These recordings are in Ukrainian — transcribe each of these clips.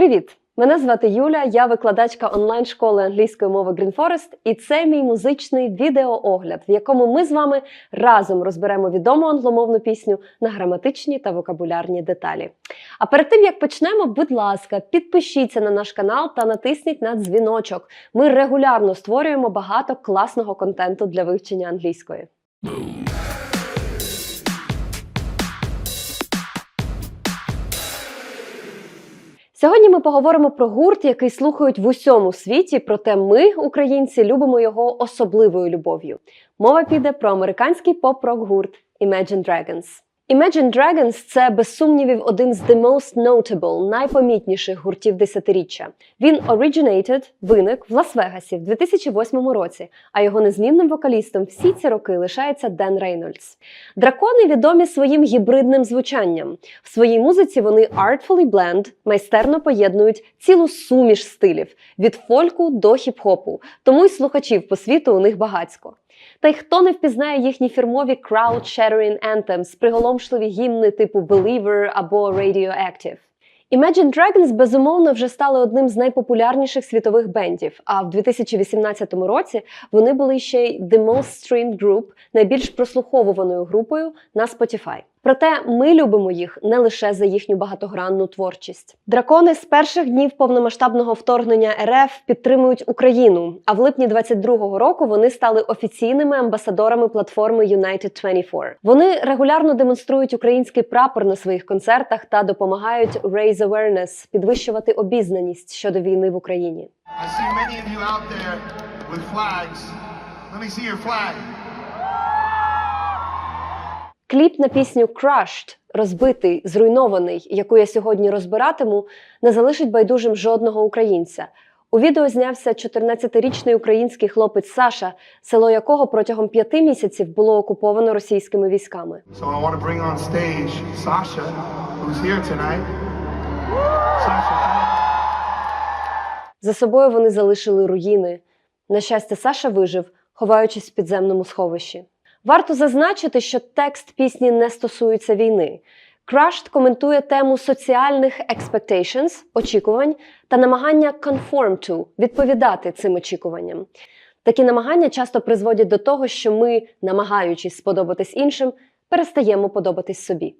Привіт! Мене звати Юля, я викладачка онлайн-школи англійської мови Green Forest, і це мій музичний відеоогляд, в якому ми з вами разом розберемо відому англомовну пісню на граматичні та вокабулярні деталі. А перед тим як почнемо, будь ласка, підпишіться на наш канал та натисніть на дзвіночок. Ми регулярно створюємо багато класного контенту для вивчення англійської. Сьогодні ми поговоримо про гурт, який слухають в усьому світі, проте ми, українці, любимо його особливою любов'ю. Мова піде про американський поп-рок гурт Imagine Dragons. Imagine Dragons – це без сумнівів один з the most notable, найпомітніших гуртів десятиріччя. Він originated, виник в Лас-Вегасі в 2008 році, а його незмінним вокалістом всі ці роки лишається Ден Рейнольдс. Дракони відомі своїм гібридним звучанням. В своїй музиці вони artfully blend, майстерно поєднують цілу суміш стилів від фольку до хіп-хопу, тому й слухачів по світу у них багацько. Та й хто не впізнає їхні фірмові crowd-shattering anthems, приголомшливі гімни типу Believer або Radioactive. Imagine Dragons, безумовно, вже стали одним з найпопулярніших світових бендів. А в 2018 році вони були ще й The Most Streamed Group, найбільш прослуховуваною групою на Spotify. Проте ми любимо їх не лише за їхню багатогранну творчість. Дракони з перших днів повномасштабного вторгнення РФ підтримують Україну. А в липні 22-го року вони стали офіційними амбасадорами платформи United 24. Вони регулярно демонструють український прапор на своїх концертах та допомагають raise awareness, підвищувати обізнаність щодо війни в Україні. I see many of you out there with flags. Let me see your flag. Кліп на пісню Crushed, розбитий, зруйнований, яку я сьогодні розбиратиму, не залишить байдужим жодного українця. У відео знявся 14-річний український хлопець Саша, село якого протягом п'яти місяців було окуповано російськими військами. За собою вони залишили руїни. На щастя, Саша вижив, ховаючись в підземному сховищі. Варто зазначити, що текст пісні не стосується війни. Крашт коментує тему соціальних expectations, очікувань та намагання conform to, відповідати цим очікуванням. Такі намагання часто призводять до того, що ми, намагаючись сподобатись іншим, перестаємо подобатись собі.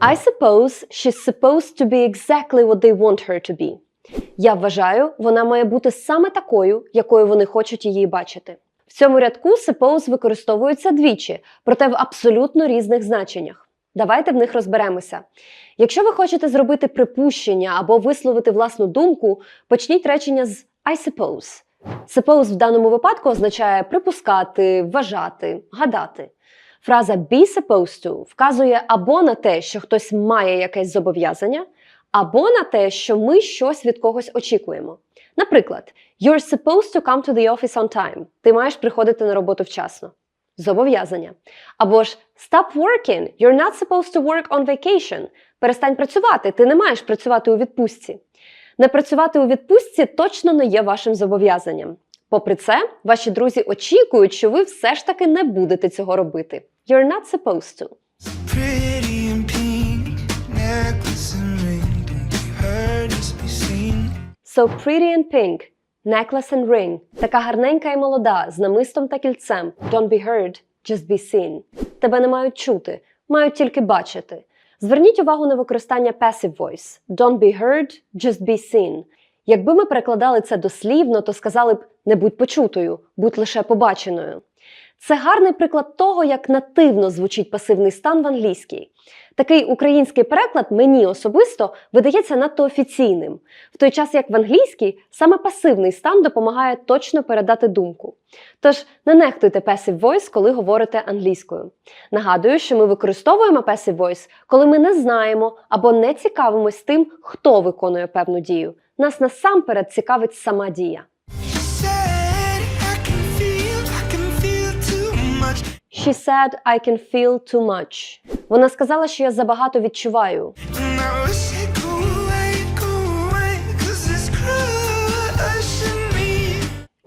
I suppose she's supposed to be exactly what they want her to be. Я вважаю, вона має бути саме такою, якою вони хочуть її бачити. В цьому рядку suppose використовується двічі, проте в абсолютно різних значеннях. Давайте в них розберемося. Якщо ви хочете зробити припущення або висловити власну думку, почніть речення з I suppose. Suppose в даному випадку означає припускати, вважати, гадати. Фраза be supposed to вказує або на те, що хтось має якесь зобов'язання, або на те, що ми щось від когось очікуємо. Наприклад, You're supposed to come to the office on time. Ти маєш приходити на роботу вчасно. Зобов'язання. Або ж Stop working. You're not supposed to work on vacation. Перестань працювати. Ти не маєш працювати у відпустці. Не працювати у відпустці точно не є вашим зобов'язанням. Попри це, ваші друзі очікують, що ви все ж таки не будете цього робити. You're not supposed to. So pretty and pink, necklace and ring. Така гарненька і молода, з намистом та кільцем. Don't be heard, just be seen. Тебе не мають чути, мають тільки бачити. Зверніть увагу на використання passive voice. Don't be heard, just be seen. Якби ми перекладали це дослівно, то сказали б не будь почутою, будь лише побаченою. Це гарний приклад того, як нативно звучить пасивний стан в англійській. Такий український переклад мені особисто видається надто офіційним, в той час як в англійській саме пасивний стан допомагає точно передати думку. Тож не нехтуйте passive voice, коли говорите англійською. Нагадую, що ми використовуємо passive voice, коли ми не знаємо або не цікавимось тим, хто виконує певну дію. Нас насамперед цікавить сама дія. She said, I can feel, too much. Вона сказала, що я забагато відчуваю.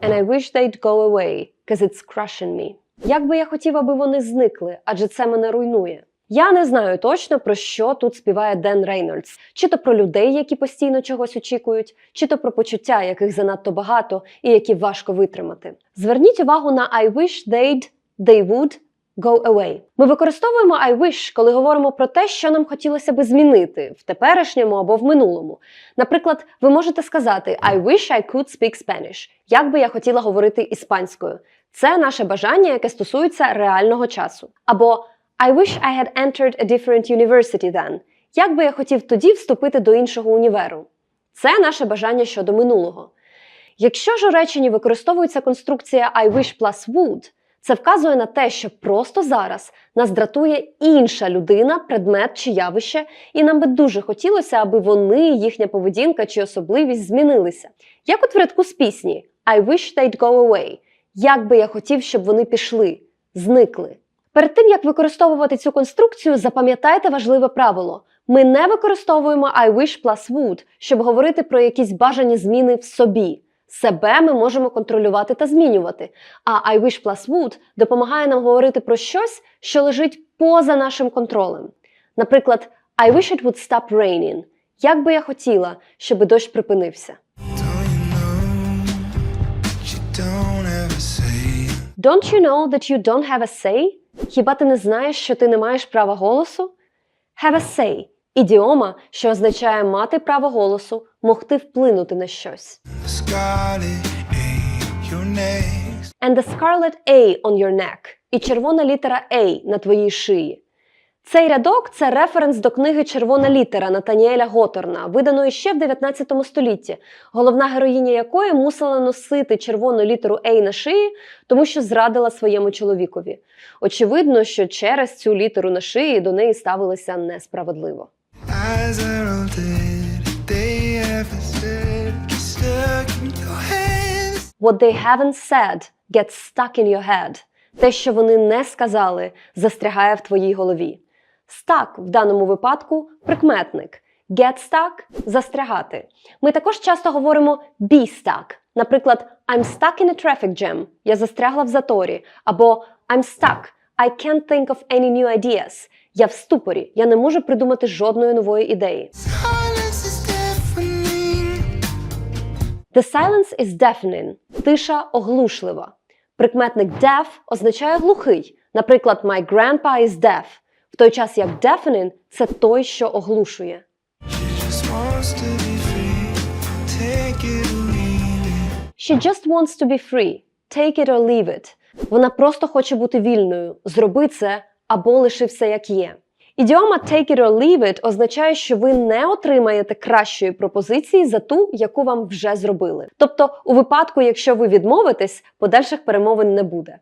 And I wish they'd go away, cause it's crushing me. Як би я хотів, аби вони зникли, адже це мене руйнує. Я не знаю точно про що тут співає Ден Рейнольдс, чи то про людей, які постійно чогось очікують, чи то про почуття, яких занадто багато і які важко витримати. Зверніть увагу на I wish they'd, they would, go away. Ми використовуємо I wish, коли говоримо про те, що нам хотілося би змінити в теперішньому або в минулому. Наприклад, ви можете сказати I wish I could speak Spanish. Як би я хотіла говорити іспанською. Це наше бажання, яке стосується реального часу. Або I wish I had entered a different university then. Як би я хотів тоді вступити до іншого універу? Це наше бажання щодо минулого. Якщо ж у реченні використовується конструкція I wish plus would, це вказує на те, що просто зараз нас дратує інша людина, предмет чи явище, і нам би дуже хотілося, аби вони, їхня поведінка чи особливість змінилися. Як от в рядку з пісні I wish they'd go away. Як би я хотів, щоб вони пішли, зникли. Перед тим як використовувати цю конструкцію, запам'ятайте важливе правило: ми не використовуємо I wish plus would, щоб говорити про якісь бажані зміни в собі. Себе ми можемо контролювати та змінювати. А I wish plus would допомагає нам говорити про щось, що лежить поза нашим контролем. Наприклад, I wish it would stop raining. Як би я хотіла, щоб дощ припинився. Don't you know that you don't have a say? Хіба ти не знаєш, що ти не маєш права голосу? Have a say – ідіома, що означає мати право голосу, могти вплинути на щось. And the scarlet A on your neck і червона літера A на твоїй шиї. Цей рядок це референс до книги Червона літера Натаніеля Готорна, виданої ще в 19 столітті, головна героїня якої мусила носити червону літеру A на шиї, тому що зрадила своєму чоловікові. Очевидно, що через цю літеру на шиї до неї ставилися несправедливо. What they haven't said gets stuck in your head. Те, що вони не сказали, застрягає в твоїй голові. Stuck в даному випадку прикметник. Get stuck – застрягати. Ми також часто говоримо be stuck. Наприклад, I'm stuck in a traffic jam. Я застрягла в заторі. Або I'm stuck. I can't think of any new ideas. Я в ступорі. Я не можу придумати жодної нової ідеї. The silence is deafening. Тиша оглушлива. Прикметник deaf означає глухий. Наприклад, my grandpa is deaf. Той час як deafening – це той, що оглушує. She just wants to be free. Take it or leave it. Вона просто хоче бути вільною. Зроби це або лиши все як є. Ідіома take it or leave it означає, що ви не отримаєте кращої пропозиції за ту, яку вам вже зробили. Тобто, у випадку, якщо ви відмовитесь, подальших перемовин не буде.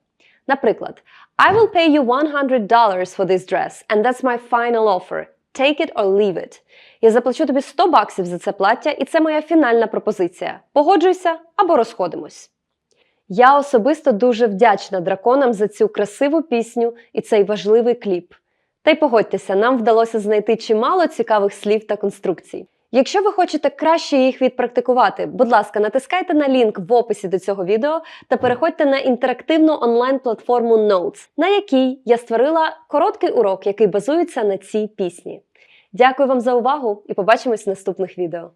Наприклад, I will pay you $100 for this dress, and that's my final offer. Take it or leave it. Я заплачу тобі 100 баксів за це плаття, і це моя фінальна пропозиція. Погоджуйся або розходимось. Я особисто дуже вдячна драконам за цю красиву пісню і цей важливий кліп. Та й погодьтеся, нам вдалося знайти чимало цікавих слів та конструкцій. Якщо ви хочете краще їх відпрактикувати, будь ласка, натискайте на лінк в описі до цього відео та переходьте на інтерактивну онлайн-платформу Notes, на якій я створила короткий урок, який базується на цій пісні. Дякую вам за увагу і побачимось в наступних відео.